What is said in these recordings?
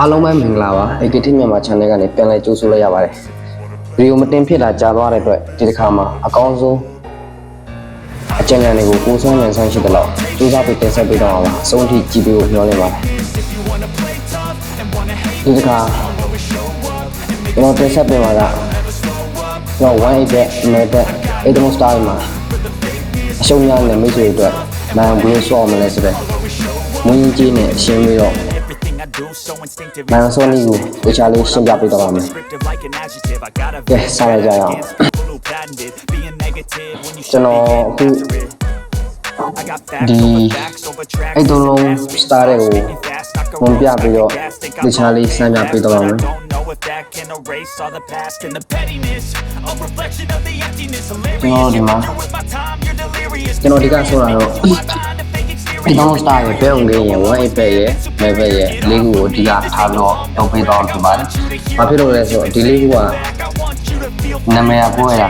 အားလုံးပဲမင်္ဂလာပါ AKT မြန်မာ channel ကနေပြန်လည်ကြိုဆိုလိုက်ရပါတယ်ဗီဒီယိုမတင်ဖြစ်တာကြာသွားတဲ့အတွက်ဒီတစ်ခါမှာအကောင်းဆုံးအကြံဉာဏ်တွေကိုကိုယ်ဆုံးနိုင်ဆိုင်ရှိတဲ့လောက်ကြိုးစားပြီးတင်ဆက်ပေးတော့အောင်ပါအဆုံးထိကြည့်ပေးဖို့မျှော်လင့်ပါတယ်ဒီတစ်ခါကျွန်တော်တင်ဆက်ပေးမှာကကျွန်တော်1 bet 1 bet 8 demo star မှာအရှုံးများနဲ့မိတ်ဆွေတွေအတွက်နိုင်ဘယ်လိုဆော့မလဲဆိုတော့မွေးကြီးနဲ့ရှင်းပြီးတော့ Everything I do so instinctive. နိုင်အောင်စောနည်းကိုတခြားလေးရှင်းပြပေးတော့ပါမယ် Scripted like an adjective. I gotta ကဲစရကြရအောင် people who patented being negative when you ကျွန် should တော် be အခု getting after it. I got facts ဒီ over facts over tracks. အဲ့တုံးလုံး Fast, star တဲ့ကို fast, I can ဝင်ပြ roll, ပြီးတော့ I can gas, think I တခြားလေးစမ်းပြပေးတော့ပါမယ် I don't know if that can erase all the past and the pettiness. A reflection of the emptiness. ကျွန်တော်ဒီမှာ Hilarious. With my time, you're delirious. ကျွန်တော်ဒီကဆိုတာတော့ Behind a fake exterior. ဒီတော့ star ရဲ့ဘဲုံလေးရဲ့1 8ပဲရဲ့ level ရဲ့လေးခုကိုအဓိကထားပြီးတော့လုပ်ပေးတော့ဖြစ်ပါတယ်။ဘာဖြစ်လို့လဲဆိုတော့ဒီလေးခုက I want you to feel နာမည်ကပွဲရ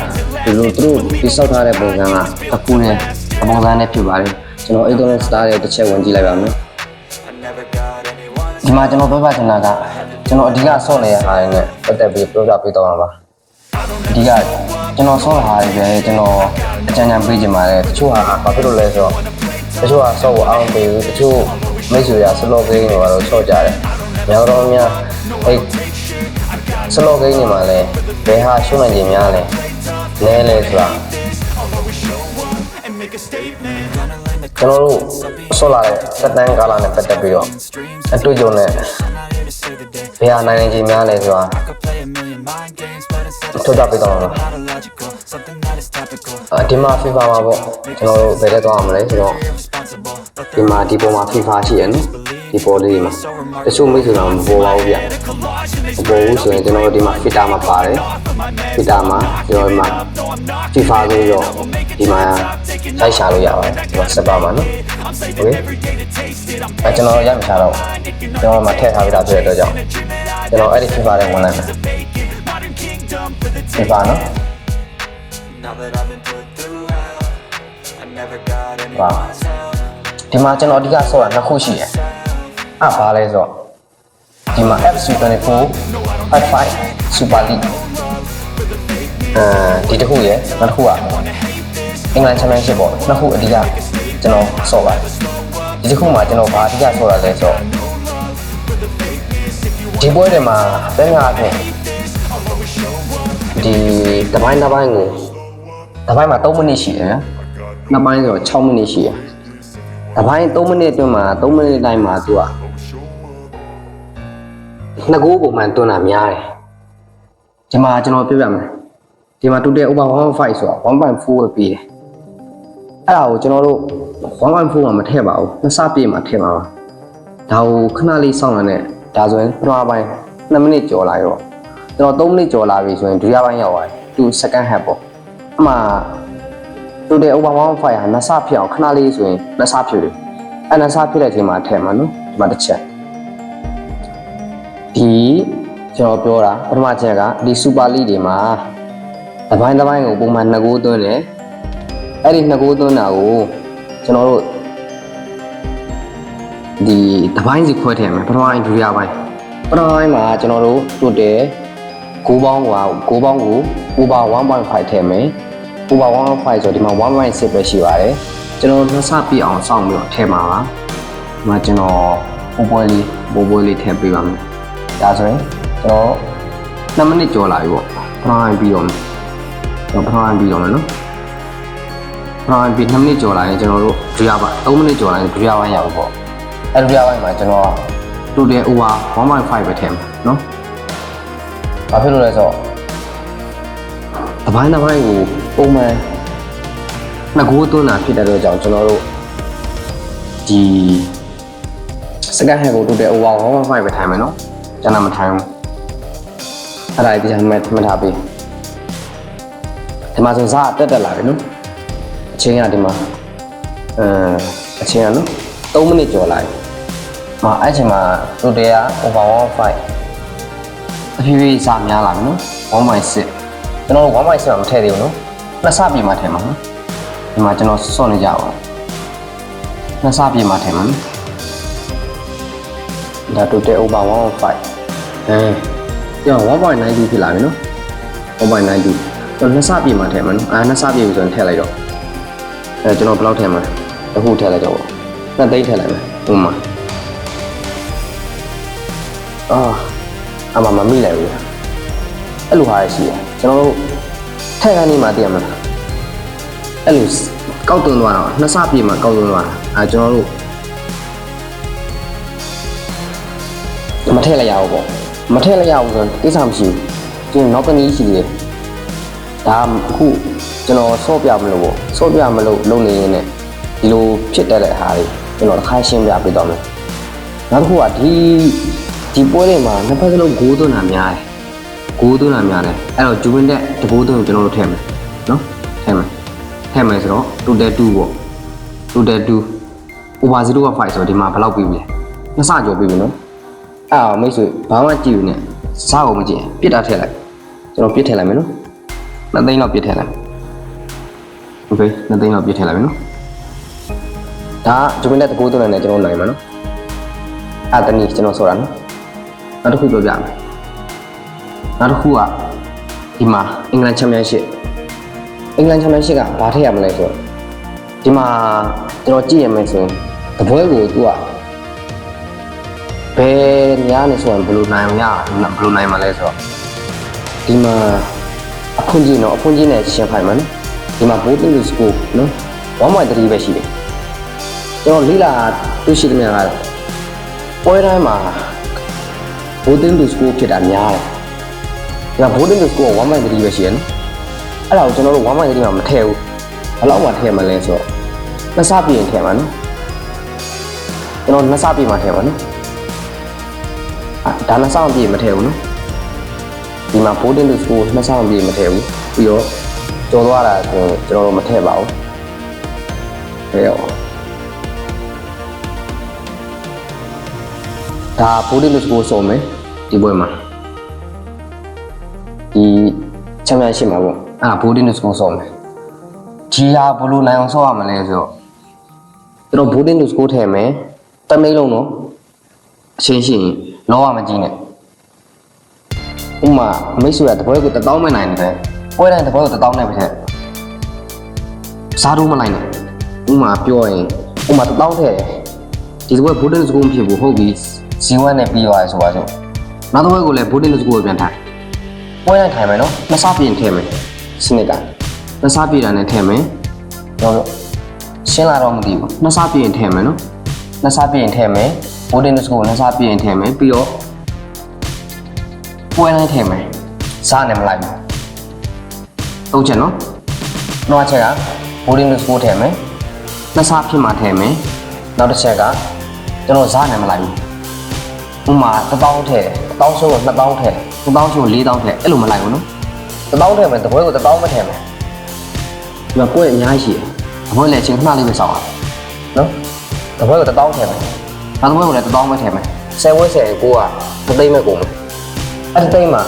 ဒီလိုသူတို့တိစောက်ထားတဲ့ပုံစံကတစ်ခုနဲ့အပုံစံနဲ့ဖြစ်ပါတယ်။ကျွန်တော်အဲ့တုံး star ရဲ့တစ်ချက်ဝင်ကြည့်လိုက်ပါမယ်။ I never got anyone ဒီမှာကျွန်တော်ပြောပြချင်တာကကျွန်တော်အဓိကဆော့နေတဲ့ဟာတွေနဲ့ပတ်သက်ပြီးပြောပြပေးတော့မှာပါအဓိကကျွန်တော်ဆော့တဲ့ဟာတွေပဲကျွန်တော်အကြံဉာဏ်ပေးချင်ပါတယ်တချို့ဟာဘာဖြစ်လို့လဲဆိုတော့ တချို့ဟာဆော့ဖို့အောင်ပေးဘူးတချို့မိတ်ဆွေရဆလော့ဂိမ်းတွေကတော့ဆော့ကြတယ်များတော့များအဲ့ဆလော့ဂိမ်းတွေမှာလည်းဘယ်ဟာရှုံးနိုင်ခြင်းများလဲလဲလဲဆိုတာ and make a statement. ကျွန်တော်တို့ဆော့လာတဲ့သက်တမ်းကာလနဲ့ပတ်သက်ပြီးတော့အတွေ့အကြုံနဲ့ I'm not here to say today. ဘယ်ဟာနိုင်နိုင်ခြင်းများလဲဆိုတာ Could play a million mind games, but instead ထုတ်ကြပေးတော့မှာပါ not illogical, something that is topical. အဒီမှာ FIFA မှာပေါ့ကျွန်တော်တို့ဘယ်တက်သွားမလဲဆိုတော့ Irresponsible, but ဒီမှာဒီပေါ်မှာ FIFA ရှိရနော်ဒီပေါ်လေးမှာတချို့မိတ်ဆွေတော့မပေါ်ပါဘူးဗျမပေါ်ဘူးဆိုရင်ကျွန်တော်တို့ဒီမှာ FIFA မှာပါတယ် FIFA မှာကျွန်တော်ဒီမှာ FIFA ဆိုတော့ဒီမှာတိုက်ရှာလို့ရပါတယ်ဒီမှာစက်ပါမှာနော်โอเคအဲကျွန်တော်ရမှချတော့ကျွန်တော်မှာထည့်ထားပြီးသားဖြစ်တဲ့အတွက်ကြောင့်ကျွန်တော်အဲ့ဒီ FIFA နဲ့ဝင်လိုက်မယ် FIFA နော် now that I've been put through hell, I never got Wow. anyone's help. ဒီမှာကျွန်တော်အဓိကဆော့တာနှစ်ခုရှိတယ်။အဲ့ဘာလဲဆိုတော့ဒီမှာ FC24 55 Super League အဲဒီတစ်ခုရယ်နောက်တစ်ခုကအင်္ဂလန်ချန်ပီယံရှစ်ပေါ့နှစ်ခုအဓိကကျွန်တော်ဆော့ပါတယ်ဒီတစ်ခုမှာကျွန်တော်ဘာအဓိကဆော့တာလဲဆိုတော့ဒီပွဲတွေမှာပဲငါအဖြစ်ဒီတစ်ပိုင်းတစ်ပိုင်းကိုတစ်ပိုင်းမှာ3မိနစ်ရှိတယ်နော်နှစ်ပိုင်းဆိုတော့6မိနစ်ရှိတယ်။ တစ်ပိုင်း3မိနစ်အတွင်းမှာ3မိနစ်တိုင်းမှာသူကနှစ်ကိုးပုံမှန်တွန်းတာများတယ်။ဒီမှာကျွန်တော်ပြပြမယ်။ဒီမှာ total over 1.5ဆိုတာ1.4ပဲပြီးတယ်။အဲ့ဒါကိုကျွန်တော်တို့1.4မှာမထည့်ပါဘူး။နှစ်ဆပြည့်မှာထည့်ပါပါ။ဒါကိုခဏလေးစောင့်ရတဲ့ဒါဆိုရင်ပထမပိုင်း2မိနစ်ကျော်လာရောကျွန်တော်3မိနစ်ကျော်လာပြီဆိုရင်ဒုတိယပိုင်းရောက်သွားတယ်။သူ second half ပေါ့။အမှ တိုတယ် over 1.5ဟာနှစ်ဆဖြစ်အောင်ခဏလေးဆိုရင်နှစ်ဆဖြစ်တယ်အဲနှစ်ဆဖြစ်တဲ့အချိန်မှာထည့်မှာနော်ဒီမှာတစ်ချက်ဒီကျွန်တော်ပြောတာပထမချက်ကဒီ super league တွေမှာတစ်ပိုင်းတစ်ပိုင်းကိုပုံမှန်နှစ်ကိုးသွင်းတယ်အဲ့ဒီနှစ်ကိုးသွင်းတာကိုကျွန်တော်တို့ဒီတစ်ပိုင်းစီခွဲထည့်မယ်ပထမပိုင်းဒုတိယပိုင်းပထမပိုင်းမှာကျွန်တော်တို့တိုတယ်9ပေါင်းက9ပေါင်းကို over 1.5ထည့်မယ် over 1.5ဆိုဒီမှာ1.6ပဲရှိပါတယ်ကျွန်တော်နှစ်ဆပြည့်အောင်စောင့်ပြီးတော့ထည့်မှာပါဒီမှာကျွန်တော်ပိုးပွဲလေးပိုးပွဲလေးထည့်ပေးပါမယ်ဒါဆိုရင်ကျွန်တော်2မိနစ်ကျော်လာပြီပေါ့ပထမပိုင်းပြီးတော့မယ်ကျွန်တော်ပထမပိုင်းပြီးတော့မယ်နော်ပထမပိုင်းပြီး2မိနစ်ကျော်လာရင်ကျွန်တော်တို့ဒုတိယပိုင်း3မိနစ်ကျော်လာရင်ဒုတိယပိုင်းရောက်ပြီပေါ့အဲဒုတိယပိုင်းမှာကျွန်တော် total over 1.5ပဲထည့်မှာနော်ဘာဖြစ်လို့လဲဆိုတော့အပိုင်းတစ်ပိုင်းကို ပုံမှန်နှစ်ကိုးသွင်းတာဖြစ်တဲ့အတွက်ကြောင့်ကျွန်တော်တို့ဒီစကန်ဟဲကိုတိုးတဲ့ over 1.5ပဲထိုင်မယ်နော်ကျွန်တော်မထိုင်ဘူးအဲ့ဒါကြီးမှတ်မှတ်ထားပေးဒီမှာဆိုစားတက်တက်လာပြီနော်အချိန်ကဒီမှာအဲအချိန်ကနော်3မိနစ်ကျော်လာပြီမအဲ့ချိန်မှာတိုးတဲ့က over 1.5အဖြည်းဖြည်းစားများလာပြီနော်1.6ကျွန်တော်တို့1.6မှာမထည့်သေးဘူးနော် နှစ်ဆပြည့်မှာထည့်မှာနော်ဒီမှာကျွန်တော်စော့နေကြအောင်နှစ်ဆပြည့်မှာထည့်မှာနော်ဒါ total over 1.5အဲကြောင့်1.92ဖြစ်လာပြီနော်1.92တော့နှစ်ဆပြည့်မှာထည့်မှာနော်အာနှစ်ဆပြည့်ပြီဆိုရင်ထည့်လိုက်တော့အဲကျွန်တော်ဘယ်လောက်ထည့်မှာတစ်ခုထည့်လိုက်တော့ပေါ့နှစ်သိန်းထည့်လိုက်မယ်ဥပမာအာအမမမိလိုက်ဘူးအဲ့လိုဟာရရှိတယ်ကျွန်တော်တို့ ထည့်ကနေမှတည်ရမှာအဲ့လိုကောက်သွင်းသွားတော့နှစ်ဆပြည့်မှာကောက်သွင်းသွားတာအဲကျွန်တော်တို့မထည့်လိုက်ရဘူးပေါ့မထည့်လိုက်ရဘူးဆိုရင်ကိစ္စမရှိဘူးကျွန်တော်နောက်တစ်နည်းရှိသေးတယ်ဒါအခုကျွန်တော်ဆော့ပြမလို့ပေါ့ဆော့ပြမလို့လုပ်နေရင်လည်းဒီလိုဖြစ်တတ်တဲ့အားတွေကျွန်တော်တစ်ခါရှင်းပြပေးတော့မယ်နောက်တစ်ခုကဒီဒီပွဲတွေမှာနှစ်ဖက်စလုံးဂိုးသွင်းတာများတယ် ဂိုးသွင်းတာများတယ်အဲ့တော့ဂျူဝင်တဲ့တဘိုးသွင်းကိုကျွန်တော်တို့ထည့်မယ်နော်ထည့်မယ်ထည့်မယ်ဆိုတော့ total 2ပေါ့ total 2 over 0က5ဆိုတော့ဒီမှာဘယ်လောက်ပြီးပြီလဲနှစ်ဆကျော်ပြီးပြီနော်အဲ့တော့မိတ်ဆွေဘာမှကြည့်ဘူးနဲ့စအောင်မကြည့်ပြစ်တာထည့်လိုက်ကျွန်တော်ပြစ်ထည့်လိုက်မယ်နော်နှစ်သိန်းလောက်ပြစ်ထည့်လိုက် okay နှစ်သိန်းလောက်ပြစ်ထည့်လိုက်မယ်နော်ဒါဂျူဝင်တဲ့တဘိုးသွင်းနဲ့ကျွန်တော်နိုင်မှာနော်အဲ့ဒါနီကျွန်တော်ဆိုတာနော်နောက်တစ်ခုပြောပြမယ် နောက်တစ်ခုကဒီမှာအင်္ဂလန်ချန်ပီယံရှစ်အင်္ဂလန်ချန်ပီယံရှစ်ကဘာထည့်ရမလဲဆိုတော့ဒီမှာကျွန်တော်ကြည့်ရမယ်ဆိုရင်တပွဲကိုသူကဘယ်များနေဆိုရင်ဘယ်လိုနိုင်မရဘယ်လိုနိုင်မှာလဲဆိုတော့ဒီမှာအဖွင့်ကြီးနော်အဖွင့်ကြီးနဲ့ရှင်းဖိုင်မှာနော်ဒီမှာ voting to score နော်1.3ပဲရှိတယ်ကျွန်တော်လိလာတွေ့ရှိသမျှကတော့ပွဲတိုင်းမှာ voting to score ဖြစ်တာများတယ် ဒီမှာ voting to score 1.3ပဲရှိတယ်နော်အဲ့ဒါကိုကျွန်တော်တို့1.3မှာမထည့်ဘူးဘယ်လောက်မှထည့်မှာလဲဆိုတော့နှစ်ဆပြည့်ရင်ထည့်မှာနော်ကျွန်တော်နှစ်ဆပြည့်မှာထည့်မှာနော်အာဒါနှစ်ဆောင်ပြည့်မထည့်ဘူးနော်ဒီမှာ boarding to school နှစ်ဆောင်ပြည့်မထည့်ဘူးပြီးတော့ကျော်သွားတာဆိုရင်ကျွန်တော်တို့မထည့်ပါဘူးဟဲ့ရောဒါ boarding to school ဆိုမယ်ဒီပွဲမှာ ချန်ပီယံရှစ်မှာပေါ့အဲ့ဒါ boarding to school ဆိုမယ်ဂျီဟာဘယ်လိုနိုင်အောင်ဆော့ရမလဲဆိုတော့ကျွန်တော် boarding to school ထည့်မယ်တမိတ်လုံးနော်အရှင်းရှင်းလောကမကြီးနဲ့ဥမာမိတ်ဆွေကတပွဲကို1000မဲ့နိုင်တယ်ပွဲတိုင်းတပွဲကို1000နဲ့ပဲထက်စားတော့မလိုက်နဲ့ဥမာပြောရင်ဥမာ1000ထည့်တယ်ဒီတပွဲဘူဒင်စကူမဖြစ်ဘူးဟုတ်ပြီဇီဝနဲ့ပြီးသွားရဆိုပါစို့နောက်တစ်ပွဲကိုလည်းဘူဒင်စကူကိုပြန်ထိုင် ပွဲတိုင်းထိုင်မယ်နော်နှစ်စားပြင်ထည့်မယ်စနစ်ကနှစ်စားပြင်တာနဲ့ထည့်မယ်တော့ရှင်းလာတော့မသိဘူးနှစ်စားပြင်ထည့်မယ်နော်နှစ်စားပြင်ထည့်မယ်ဘိုးတင်တစ်စကိုနှစ်စားပြင်ထည့်မယ်ပြီးတော့ပွဲတိုင်းထည့်မယ်စားနေမလိုက်ဘူးသုံးချက်နော်နောက်ချက်ကဘိုးတင်တစ်စကိုထည့်မယ်နှစ်စားဖြစ်မှထည့်မယ်နောက်တစ်ချက်ကကျွန်တော်စားနေမလိုက်ဘူး ဥမာ1000ထည့်1000ဆိုတော့2000ထည့်2000ဆို4000ထည့်အဲ့လိုမလိုက်ဘူးနော်1000ထည့်မယ်တပွဲကို1000ပဲထည့်မယ်ဒီမှာပွဲအများကြီးရှိတယ်တပွဲလည်းအချိန်ခဏလေးပဲစောင့်အောင်နော်တပွဲကို1000ထည့်မယ်။နောက်တပွဲကိုလည်း1000ပဲထည့်မယ်။10ဝဲ10ကိုကိုကသသိမ့်မဲ့ကုန်မယ်။အဲ့ဒီသိမ့်မှာ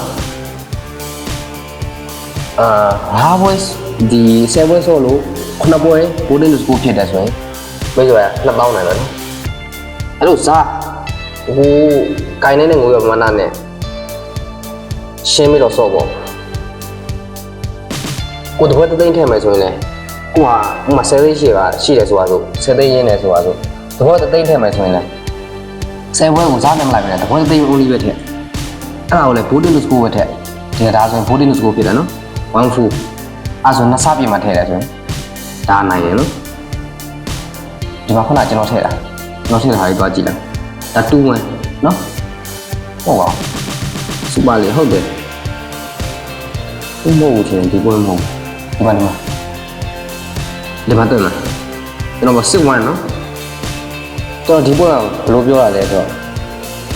အာဟာဘွဲဒီ10ဝဲဆိုလို့9ပွဲဘိုးတင်းလူစကူဖြစ်တယ်ဆိုရင်မိတ်ဆွေက2000နိုင်တယ်နော်။အဲ့လိုစား ဟိုကိုင်းနေတဲ့ငွေရမနာနဲ့ရှင်းပြီးတော့စော့ပေါ့။ကိုတပွဲသသိမ့်ထည့်မယ်ဆိုရင်လည်းကိုဟာဥမာ10သိန်းရှိပါရှိတယ်ဆိုတာဆို10သိန်းရင်းတယ်ဆိုတာဆိုတဘောတသိန်းထည့်မယ်ဆိုရင်လည်း10ဘွဲကိုစားနေမလိုက်ပဲတဘောတသိန်း only ပဲထည့်အဲ့ဒါကိုလည်း booting to school ပဲထည့်ဒီဒါဆိုရင် booting to school ဖြစ်တယ်နော်1 full အဲ့ဆိုနှစ်ဆပြည့်မှာထည့်တယ်ဆိုရင်ဒါနိုင်ရနော်ဒီမှာခုနကျွန်တော်ထည့်တာကျွန်တော်ထည့်တာလေးတွားကြည့်လိုက် ဒါ2 1နော်ဟုတ်ပါစူပါလေဟုတ်တယ်ဘုမဟုတ်ဘူးထင်ဒီပွဲမဟုတ်ဒီမှာဒီမှာဒီမှာတွေ့မှာကျွန်တော်စစ်1နော်ကျွန်တော်ဒီပွဲကဘယ်လိုပြောရလဲဆိုတော့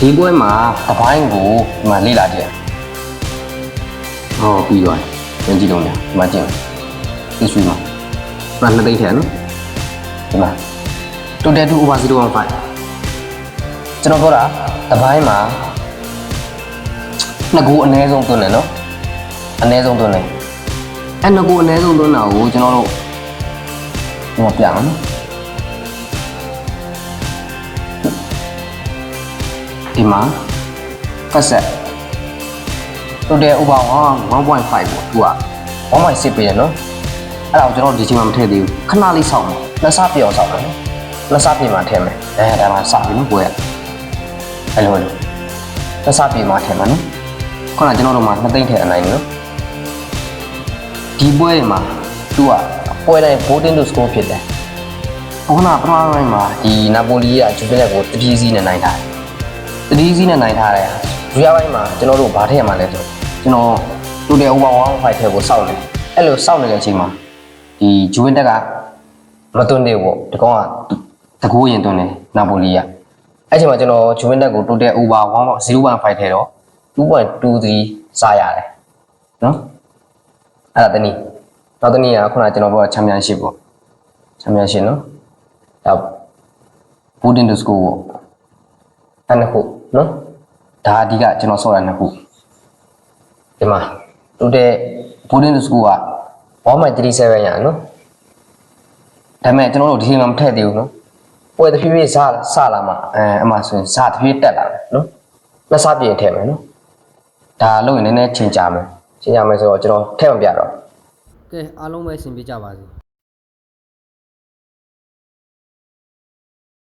ဒီပွဲမှာတပိုင်းကိုဒီမှာလေ့လာကြည့်ဟောပြီးသွားတယ်ပြန်ကြည့်လို့များဒီမှာကြည့်ဒီဆွေးမှာမှနှစ်သိန်းထဲနော်ဒီမှာ total 2 over 0.5 ကျွန်တော်ပြောတာတပိုင်းမှာနှစ်ခုအနည်းဆုံးသွင်းတယ်နော်အနည်းဆုံးသွင်းတယ်အဲ့နှစ်ခုအနည်းဆုံးသွင်းတာကိုကျွန်တော်တို့ဟောပြအောင်နော်ဒီမှာဖက်ဆက်တိုတယ် over 1.5ပေါ့သူက1.6ပေးရနော်အဲ့ဒါကိုကျွန်တော်ဒီချိန်မှာမထည့်သေးဘူးခဏလေးစောင့်မယ်နှစ်ဆပြောင်းစောင့်မယ်နော်နှစ်ဆပြင်မှာထည့်မယ်အဲဒါမှစပြီနော်ကိုရ အဲ့လိုလိုနှစ်ဆပြင်မှာထည့်မယ်နော်ခုနကကျွန်တော်တို့မှာနှစ်သိန်းထည့်အနိုင်နော်ဒီပွဲတွေမှာသူကပွဲတိုင်း voting to score ဖြစ်တယ်ခုနကပထမပိုင်းမှာဒီနာပိုလီကဂျူဗင်လက်ကိုတတိစီနဲ့နိုင်ထားတယ်တတိစီနဲ့နိုင်ထားတယ်ဒုတိယပိုင်းမှာကျွန်တော်တို့ဘာထည့်ရမှာလဲဆိုကျွန်တော်တူတယ် over 1.5ထဲကိုစောက်နေအဲ့လိုစောက်နေတဲ့အချိန်မှာဒီဂျူဝင်တက်ကမတွန်းသေးဘူးပေါ့ဒီကောင်ကတကူရင်တွန်းတယ်နာပိုလီက အဲ့ချိန်မှာကျွန်တော်ဂျူဝင်တက်ကိုတူတယ် over 1.0.5ထဲတော့2.23စားရတယ်နော်အဲ့ဒါတနည်းနောက်တနည်းကခုနကကျွန်တော်ပြောချန်ပီယံရှစ်ပေါ့ချန်ပီယံရှစ်နော်ဒါဘူဒင်ဒစကိုပေါ့အဲ့နှစ်ခုနော်ဒါအဓိကကျွန်တော်ဆော့ရနှစ်ခုဒီမှာတူတဲ့ boarding school က1.37ရနော်ဒါပေမဲ့ကျွန်တော်တို့ဒီချိန်မှာမထည့်သေးဘူးနော် ပွဲတစ်ဖြည်းဖြည်းစစလာမှအဲအမှဆိုရင်စတစ်ဖြည်းတက်လာတယ်နော်နှစ်စပြင်ထည့်မယ်နော်ဒါလုပ်ရင်နည်းနည်းချိန်ကြမယ်ချိန်ကြမယ်ဆိုတော့ကျွန်တော်ထည့်မပြတော့ကဲအားလုံးပဲအဆင်ပြေကြပါစေ